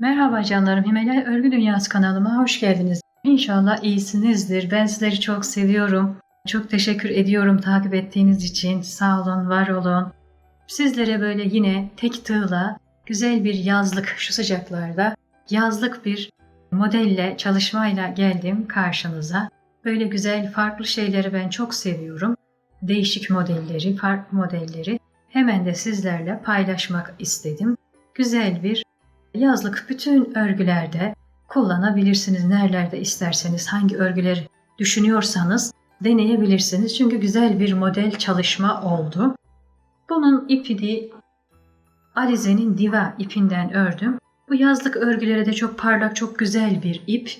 Merhaba canlarım, Himalaya Örgü Dünyası kanalıma hoş geldiniz. İnşallah iyisinizdir. Ben sizleri çok seviyorum. Çok teşekkür ediyorum takip ettiğiniz için. Sağ olun, var olun. Sizlere böyle yine tek tığla güzel bir yazlık şu sıcaklarda yazlık bir modelle çalışmayla geldim karşınıza. Böyle güzel farklı şeyleri ben çok seviyorum. Değişik modelleri, farklı modelleri hemen de sizlerle paylaşmak istedim. Güzel bir yazlık bütün örgülerde kullanabilirsiniz. Nerelerde isterseniz hangi örgüleri düşünüyorsanız deneyebilirsiniz. Çünkü güzel bir model çalışma oldu. Bunun ipini Alize'nin Diva ipinden ördüm. Bu yazlık örgülere de çok parlak, çok güzel bir ip.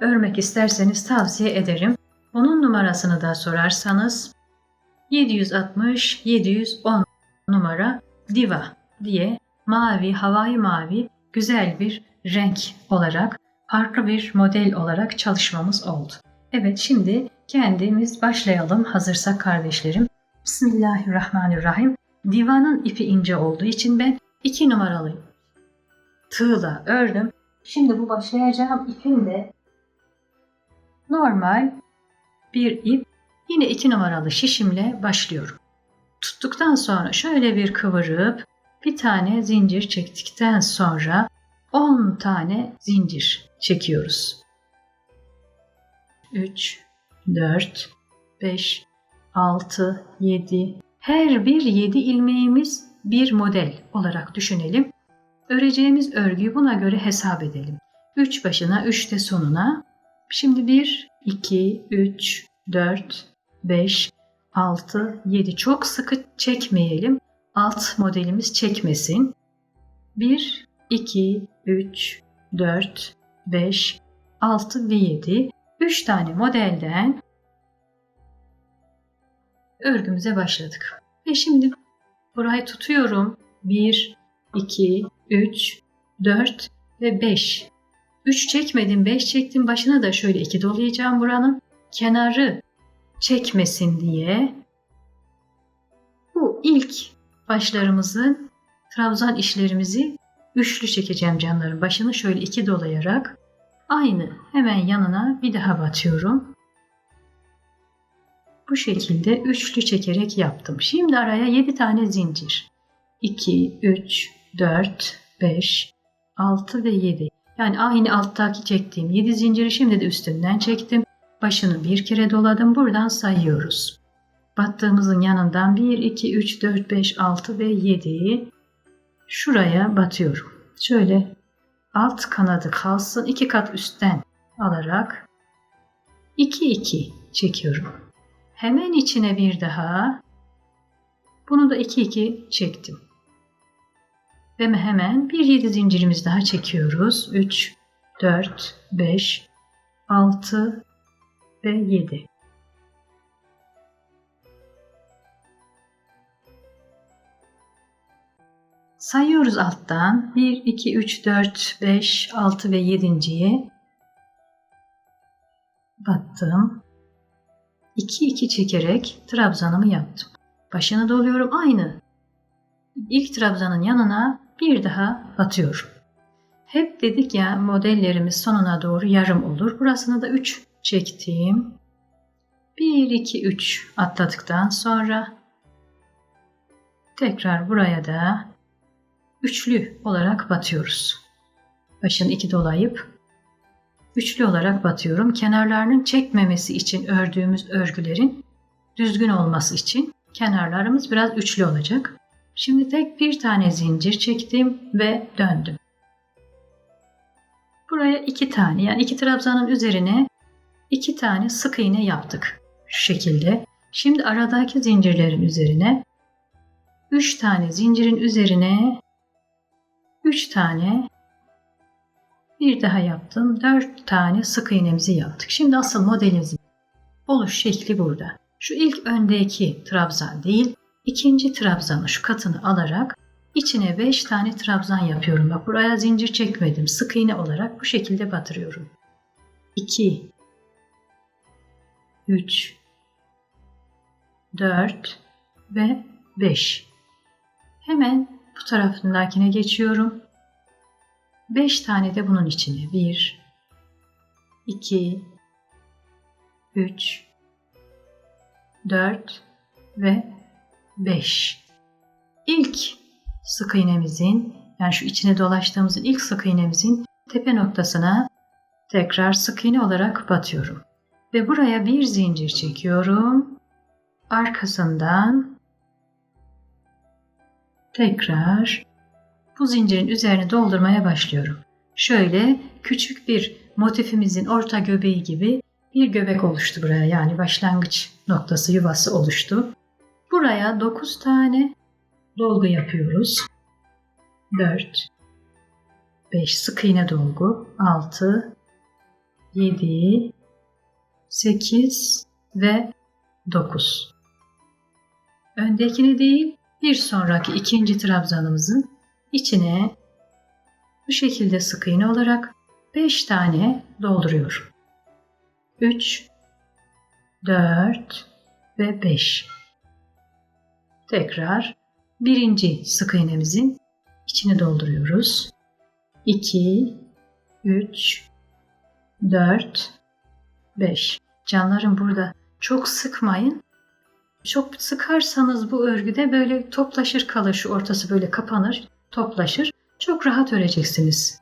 Örmek isterseniz tavsiye ederim. Onun numarasını da sorarsanız 760-710 numara Diva diye mavi, havai mavi güzel bir renk olarak, farklı bir model olarak çalışmamız oldu. Evet şimdi kendimiz başlayalım hazırsak kardeşlerim. Bismillahirrahmanirrahim. Divanın ipi ince olduğu için ben 2 numaralı tığla ördüm. Şimdi bu başlayacağım ipin de normal bir ip yine 2 numaralı şişimle başlıyorum. Tuttuktan sonra şöyle bir kıvırıp bir tane zincir çektikten sonra 10 tane zincir çekiyoruz. 3, 4, 5, 6, 7. Her bir 7 ilmeğimiz bir model olarak düşünelim. Öreceğimiz örgüyü buna göre hesap edelim. 3 başına, 3 de sonuna. Şimdi 1, 2, 3, 4, 5, 6, 7. Çok sıkı çekmeyelim. Alt modelimiz çekmesin. 1, 2, 3, 4, 5, 6 ve 7. 3 tane modelden örgümüze başladık. Ve şimdi burayı tutuyorum. 1, 2, 3, 4 ve 5. 3 çekmedim, 5 çektim. Başına da şöyle 2 dolayacağım buranın. Kenarı çekmesin diye. Bu ilk başlarımızın trabzan işlerimizi üçlü çekeceğim canlarım. Başını şöyle iki dolayarak aynı hemen yanına bir daha batıyorum. Bu şekilde üçlü çekerek yaptım. Şimdi araya 7 tane zincir. 2, 3, 4, 5, 6 ve 7. Yani aynı alttaki çektiğim 7 zinciri şimdi de üstünden çektim. Başını bir kere doladım. Buradan sayıyoruz. Battığımızın yanından 1, 2, 3, 4, 5, 6 ve 7 şuraya batıyorum. Şöyle alt kanadı kalsın. iki kat üstten alarak 2, 2 çekiyorum. Hemen içine bir daha bunu da 2, 2 çektim. Ve hemen bir 7 zincirimiz daha çekiyoruz. 3, 4, 5, 6 ve 7. Sayıyoruz alttan. 1, 2, 3, 4, 5, 6 ve 7.yi battım. 2, 2 çekerek trabzanımı yaptım. Başını doluyorum aynı. İlk trabzanın yanına bir daha batıyorum. Hep dedik ya modellerimiz sonuna doğru yarım olur. Burasını da 3 çektim. 1, 2, 3 atladıktan sonra tekrar buraya da üçlü olarak batıyoruz. Başını iki dolayıp üçlü olarak batıyorum. Kenarlarının çekmemesi için ördüğümüz örgülerin düzgün olması için kenarlarımız biraz üçlü olacak. Şimdi tek bir tane zincir çektim ve döndüm. Buraya iki tane yani iki trabzanın üzerine iki tane sık iğne yaptık. Şu şekilde. Şimdi aradaki zincirlerin üzerine üç tane zincirin üzerine 3 tane bir daha yaptım. 4 tane sık iğnemizi yaptık. Şimdi asıl modelimizin oluş şekli burada. Şu ilk öndeki trabzan değil, ikinci trabzanı şu katını alarak içine 5 tane trabzan yapıyorum. Bak buraya zincir çekmedim. Sık iğne olarak bu şekilde batırıyorum. 2 3 4 ve 5. Hemen bu tarafındakine geçiyorum. 5 tane de bunun içine. 1 2 3 4 ve 5. İlk sık iğnemizin yani şu içine dolaştığımız ilk sık iğnemizin tepe noktasına tekrar sık iğne olarak batıyorum. Ve buraya bir zincir çekiyorum. Arkasından tekrar bu zincirin üzerine doldurmaya başlıyorum. Şöyle küçük bir motifimizin orta göbeği gibi bir göbek oluştu buraya. Yani başlangıç noktası yuvası oluştu. Buraya 9 tane dolgu yapıyoruz. 4 5 sık iğne dolgu 6 7 8 ve 9. Öndekini değil, bir sonraki ikinci trabzanımızın içine bu şekilde sık iğne olarak 5 tane dolduruyorum. 3 4 ve 5. Tekrar birinci sık iğnemizin içine dolduruyoruz. 2 3 4 5. Canlarım burada çok sıkmayın. Çok sıkarsanız bu örgüde böyle toplaşır kalır şu ortası böyle kapanır, toplaşır. Çok rahat öreceksiniz.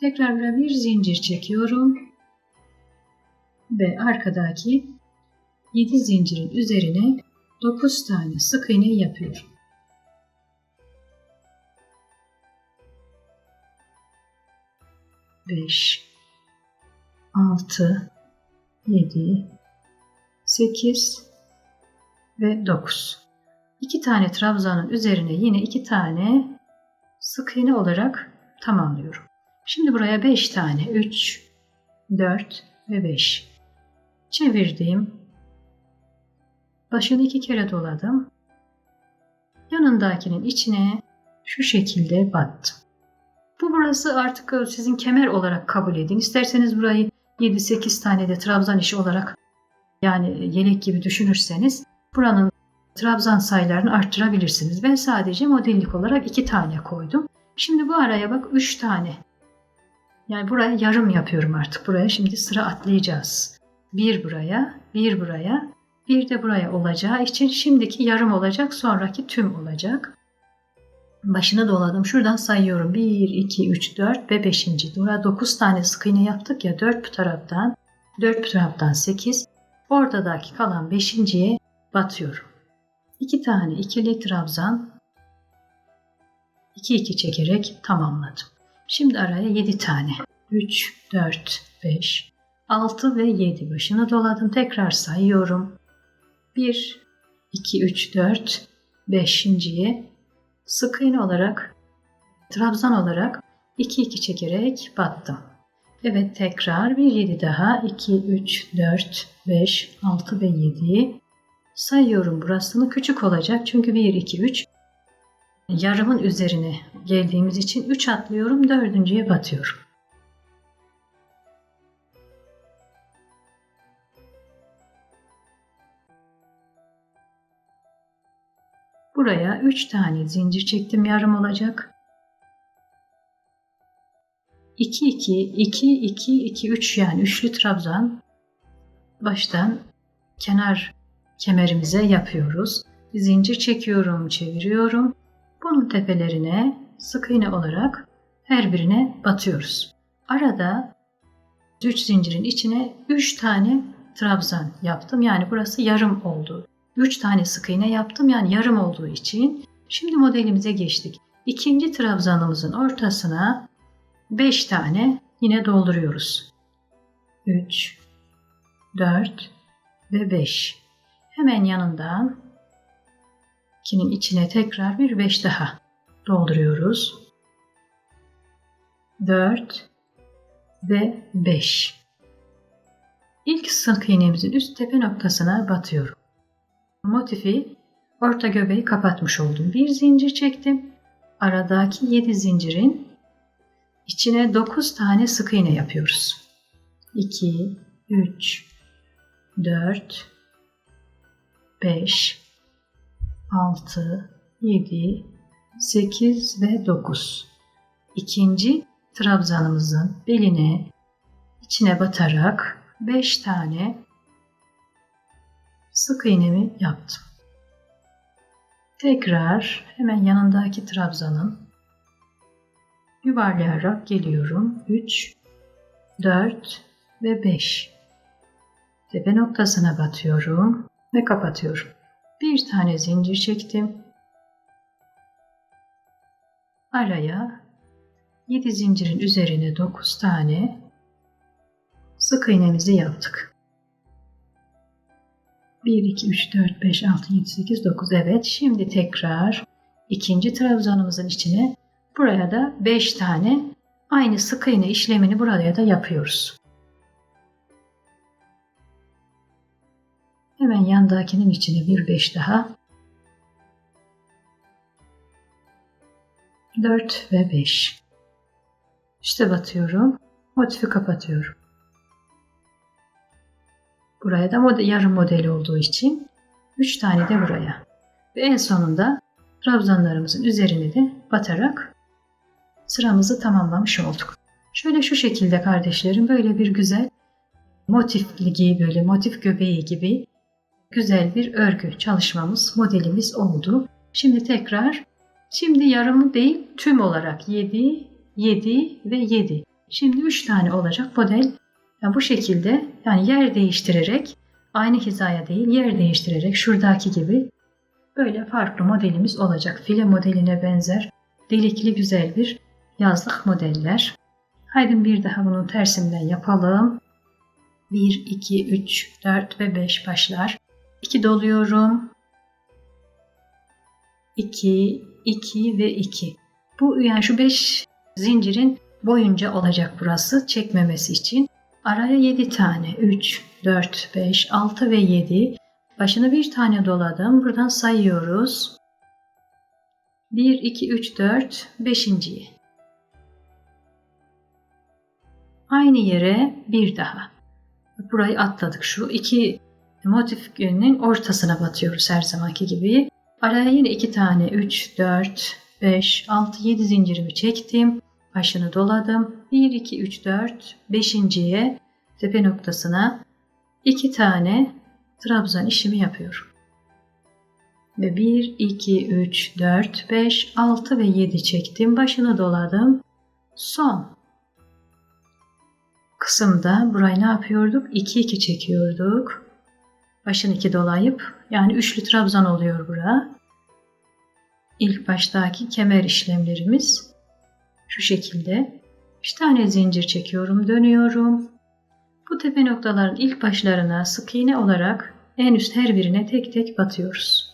Tekrar bir zincir çekiyorum. Ve arkadaki 7 zincirin üzerine 9 tane sık iğne yapıyorum. Beş, altı, 7, 8 ve 9. 2 tane trabzanın üzerine yine 2 tane sık iğne olarak tamamlıyorum. Şimdi buraya 5 tane 3, 4 ve 5 çevirdim. Başını iki kere doladım. Yanındakinin içine şu şekilde battım. Bu burası artık sizin kemer olarak kabul edin. İsterseniz burayı 7-8 tane de trabzan işi olarak yani yelek gibi düşünürseniz buranın trabzan sayılarını arttırabilirsiniz. Ben sadece modellik olarak 2 tane koydum. Şimdi bu araya bak 3 tane. Yani buraya yarım yapıyorum artık. Buraya şimdi sıra atlayacağız. Bir buraya, bir buraya, bir de buraya olacağı için şimdiki yarım olacak, sonraki tüm olacak. Başına doladım. Şuradan sayıyorum. 1, 2, 3, 4 ve 5. Burada 9 tane sık iğne yaptık ya 4 bu taraftan. 4 bu taraftan 8. Ortadaki kalan 5.ye batıyorum. 2 tane ikili trabzan 2 2 çekerek tamamladım. Şimdi araya 7 tane. 3, 4, 5, 6 ve 7 başına doladım. Tekrar sayıyorum. 1, 2, 3, 4, 5.ye sık iğne olarak, trabzan olarak 2-2 çekerek battım. Evet tekrar bir 7 daha 2, 3, 4, 5, 6 ve 7 sayıyorum burasını küçük olacak çünkü 1, 2, 3 yarımın üzerine geldiğimiz için 3 atlıyorum dördüncüye batıyorum. Buraya 3 tane zincir çektim yarım olacak. 2 2 2 2 2 3 yani üçlü trabzan baştan kenar kemerimize yapıyoruz. Zincir çekiyorum, çeviriyorum. Bunun tepelerine sık iğne olarak her birine batıyoruz. Arada 3 zincirin içine 3 tane trabzan yaptım. Yani burası yarım oldu. 3 tane sık iğne yaptım yani yarım olduğu için. Şimdi modelimize geçtik. İkinci trabzanımızın ortasına 5 tane yine dolduruyoruz. 3, 4 ve 5. Hemen yanından 2'nin içine tekrar bir 5 daha dolduruyoruz. 4 ve 5. İlk sık iğnemizin üst tepe noktasına batıyorum motifi orta göbeği kapatmış oldum. Bir zincir çektim. Aradaki 7 zincirin içine 9 tane sık iğne yapıyoruz. 2, 3, 4, 5, 6, 7, 8 ve 9. İkinci trabzanımızın beline içine batarak 5 tane sık iğnemi yaptım. Tekrar hemen yanındaki trabzanın yuvarlayarak geliyorum. 3, 4 ve 5. Tepe noktasına batıyorum ve kapatıyorum. Bir tane zincir çektim. Araya 7 zincirin üzerine 9 tane sık iğnemizi yaptık. 1, 2, 3, 4, 5, 6, 7, 8, 9. Evet. Şimdi tekrar ikinci trabzanımızın içine buraya da 5 tane aynı sık iğne işlemini buraya da yapıyoruz. Hemen yandakinin içine bir 5 daha. 4 ve 5. İşte batıyorum. Motifi kapatıyorum. Buraya da model, yarım model olduğu için 3 tane de buraya. Ve en sonunda trabzanlarımızın üzerine de batarak sıramızı tamamlamış olduk. Şöyle şu şekilde kardeşlerim böyle bir güzel motifli böyle motif göbeği gibi güzel bir örgü çalışmamız modelimiz oldu. Şimdi tekrar şimdi yarımı değil tüm olarak 7, 7 ve 7. Şimdi 3 tane olacak model yani bu şekilde yani yer değiştirerek aynı hizaya değil yer değiştirerek şuradaki gibi böyle farklı modelimiz olacak. File modeline benzer delikli güzel bir yazlık modeller. Haydi bir daha bunun tersinden yapalım. 1, 2, 3, 4 ve 5 başlar. 2 doluyorum. 2, 2 ve 2. Bu yani şu 5 zincirin boyunca olacak burası çekmemesi için. Araya 7 tane 3, 4, 5, 6 ve 7. Başına bir tane doladım. Buradan sayıyoruz. 1, 2, 3, 4, 5.yi. Aynı yere bir daha. Burayı atladık. Şu iki motifinin ortasına batıyoruz her zamanki gibi. Araya yine iki tane 3, 4, 5, 6, 7 zincirimi çektim. Başını doladım. 1, 2, 3, 4, 5.ye tepe noktasına iki tane trabzan işimi yapıyorum. Ve 1, 2, 3, 4, 5, 6 ve 7 çektim. Başını doladım. Son kısımda burayı ne yapıyorduk? 2, 2 çekiyorduk. Başını 2 dolayıp yani üçlü trabzan oluyor bura. İlk baştaki kemer işlemlerimiz şu şekilde. Bir tane zincir çekiyorum, dönüyorum. Bu tepe noktaların ilk başlarına sık iğne olarak en üst her birine tek tek batıyoruz.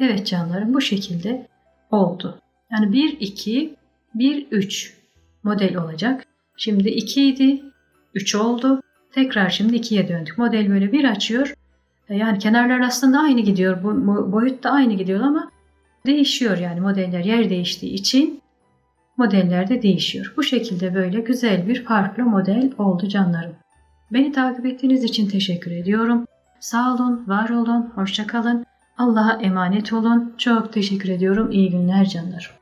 Evet canlarım bu şekilde oldu. Yani 1 2 1 3 model olacak. Şimdi 2 idi. 3 oldu. Tekrar şimdi 2'ye döndük. Model böyle bir açıyor. Yani kenarlar aslında aynı gidiyor. Boyut da aynı gidiyor ama değişiyor yani modeller yer değiştiği için modeller de değişiyor. Bu şekilde böyle güzel bir farklı model oldu canlarım. Beni takip ettiğiniz için teşekkür ediyorum. Sağ olun, var olun, hoşça kalın. Allah'a emanet olun. Çok teşekkür ediyorum. İyi günler canlarım.